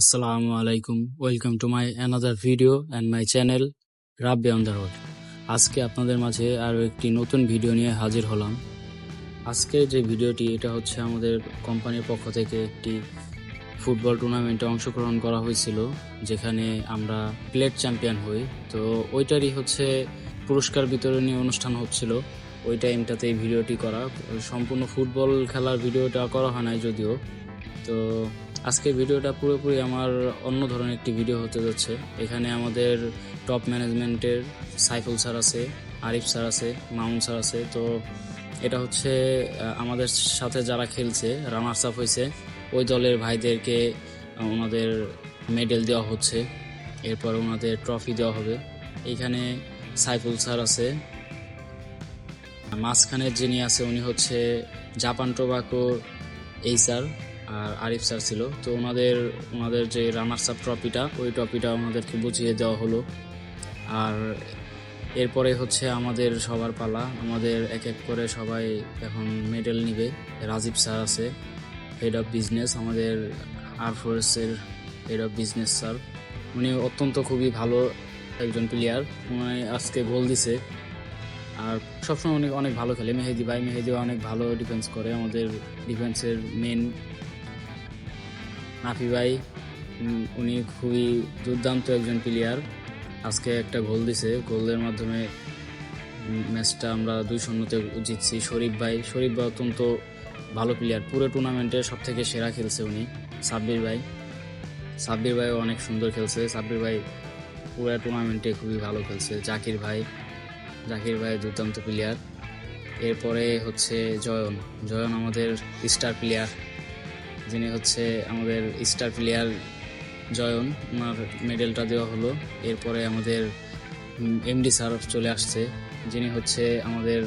Assalamu alaikum. Welcome to my another video and my channel, Rabbi on the road. আজকে আপনাদের মাঝে আরও একটি নতুন ভিডিও নিয়ে হাজির হলাম। আজকে যে ভিডিওটি এটা হচ্ছে আমাদের কোম্পানির পক্ষ থেকে একটি ফুটবল টুর্নামেন্টে অংশগ্রহণ করা হয়েছিল, যেখানে আমরা প্লেট চ্যাম্পিয়ন হই। তো ওইটারই হচ্ছে পুরস্কার বিতরণী অনুষ্ঠান হচ্ছিল। ওই টাইমটাতে এই ভিডিওটি করা। সম্পূর্ণ ফুটবল খেলার ভিডিওটা করা হয় নাই যদিও। তো আজকের ভিডিওটা পুরোপুরি আমার অন্য ধরনের একটি ভিডিও হতে যাচ্ছে। এখানে আমাদের টপ ম্যানেজমেন্টের সাইফুল স্যার আছে, আরিফ স্যার আছে, মামুন স্যার আছে। তো এটা হচ্ছে আমাদের সাথে যারা খেলছে রানার্স আপ হয়েছে, ওই দলের ভাইদেরকে ওনাদের মেডেল দেওয়া হচ্ছে। এরপর ওনাদের ট্রফি দেওয়া হবে। এখানে সাইফুল স্যার আছে। মাঝখানে যিনি আছে, উনি হচ্ছে জাপান টোবাকো এই স্যার। আর আরিফ স্যার ছিল। তো ওনাদের ওনাদের যে রানার্স আপ ট্রফিটা ওই ট্রফিটা ওনাদেরকে বুঝিয়ে দেওয়া হলো। আর এরপরে হচ্ছে আমাদের সবার পালা। আমাদের এক এক করে সবাই এখন মেডেল নিবে। রাজীব স্যার আছে হেড অফ বিজনেস আমাদের আর ফোরেস্টের হেড অফ বিজনেস স্যার। উনি অত্যন্ত খুবই ভালো একজন প্লেয়ার উনি আজকে গোল দিছে। আর সবসময় অনেক অনেক ভালো খেলে। মেহেদি ভাই, মেহেদি অনেক ভালো ডিফেন্স করে। আমাদের ডিফেন্সের মেন নাফি ভাই উনি খুবই দুর্দান্ত একজন প্লেয়ার আজকে একটা গোল দিছে। গোলের মাধ্যমে ম্যাচটা আমরা দুই শূন্যতে জিতছি। শরীফ ভাই শরীফ ভাই অত্যন্ত ভালো প্লেয়ার পুরো টুর্নামেন্টে সব থেকে সেরা খেলছে উনি, সাব্বির ভাই। সাব্বির ভাইও অনেক সুন্দর খেলছে। সাব্বির ভাই পুরো টুর্নামেন্টে খুবই ভালো খেলছে। জাকির ভাই জাকির ভাই দুর্দান্ত প্লেয়ার এরপরে হচ্ছে জয়ন। জয়ন আমাদের স্টার প্লেয়ার যিনি হচ্ছে আমাদের স্টার প্লেয়ার জয়ন ওনার মেডেলটা দেওয়া হলো। এরপরে আমাদের এমডি স্যার চলে আসছে, যিনি হচ্ছে আমাদের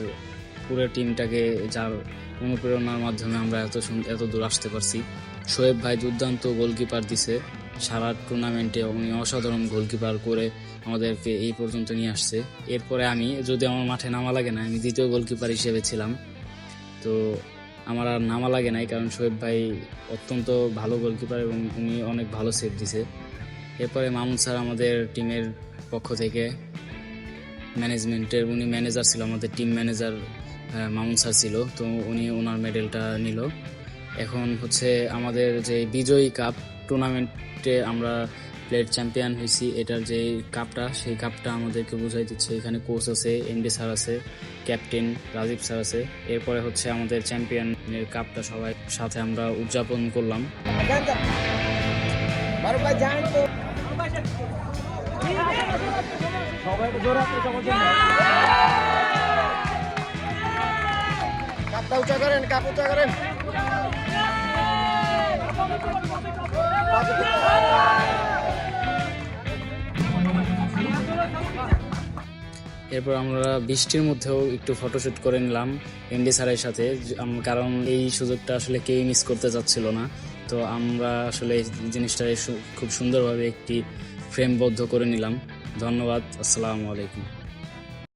পুরো টিমটাকে যার অনুপ্রেরণার মাধ্যমে আমরা এত এত দূর আসতে পারছি। শোয়েব ভাই দুর্দান্ত গোলকিপার দিছে। সারা টুর্নামেন্টে উনি অসাধারণ গোলকিপার করে আমাদেরকে এই পর্যন্ত নিয়ে আসছে। এরপরে আমি, যদি আমার মাঠে নামা লাগে না, আমি দ্বিতীয় গোলকিপার হিসেবে ছিলাম। তো আমার আর নামা লাগে নাই, কারণ শোয়েব ভাই অত্যন্ত ভালো গোলকিপার এবং উনি অনেক ভালো সেভ দিছে। এরপরে মামুন স্যার আমাদের টিমের পক্ষ থেকে ম্যানেজমেন্টের উনি ম্যানেজার ছিল, আমাদের টিম ম্যানেজার মামুন স্যার ছিল, তো উনি ওনার মেডেলটা নিল। এখন হচ্ছে আমাদের যে বিজয়ী কাপ টুর্নামেন্টে আমরা প্লেট চ্যাম্পিয়ন হয়েছি, এটার যে কাপটা, সেই কাপটা আমাদেরকে বোঝাই দিচ্ছে। এখানে কোচ আছে এমডি স্যার আছে ক্যাপ্টেন রাজীব স্যার আছে। এরপরে হচ্ছে আমাদের চ্যাম্পিয়নের কাপটা সবাই সাথে আমরা উদযাপন করলাম। করেন কাপ করেন এরপর আমরা বৃষ্টির মধ্যেও একটু ফটোশ্যুট করে নিলাম এমডি স্যারের সাথে কারণ এই সুযোগটা আসলে কেউই মিস করতে চাচ্ছিল না। তো আমরা আসলে এই জিনিসটা খুব সুন্দরভাবে একটি ফ্রেমবদ্ধ করে নিলাম। ধন্যবাদ, আসসালামু আলাইকুম।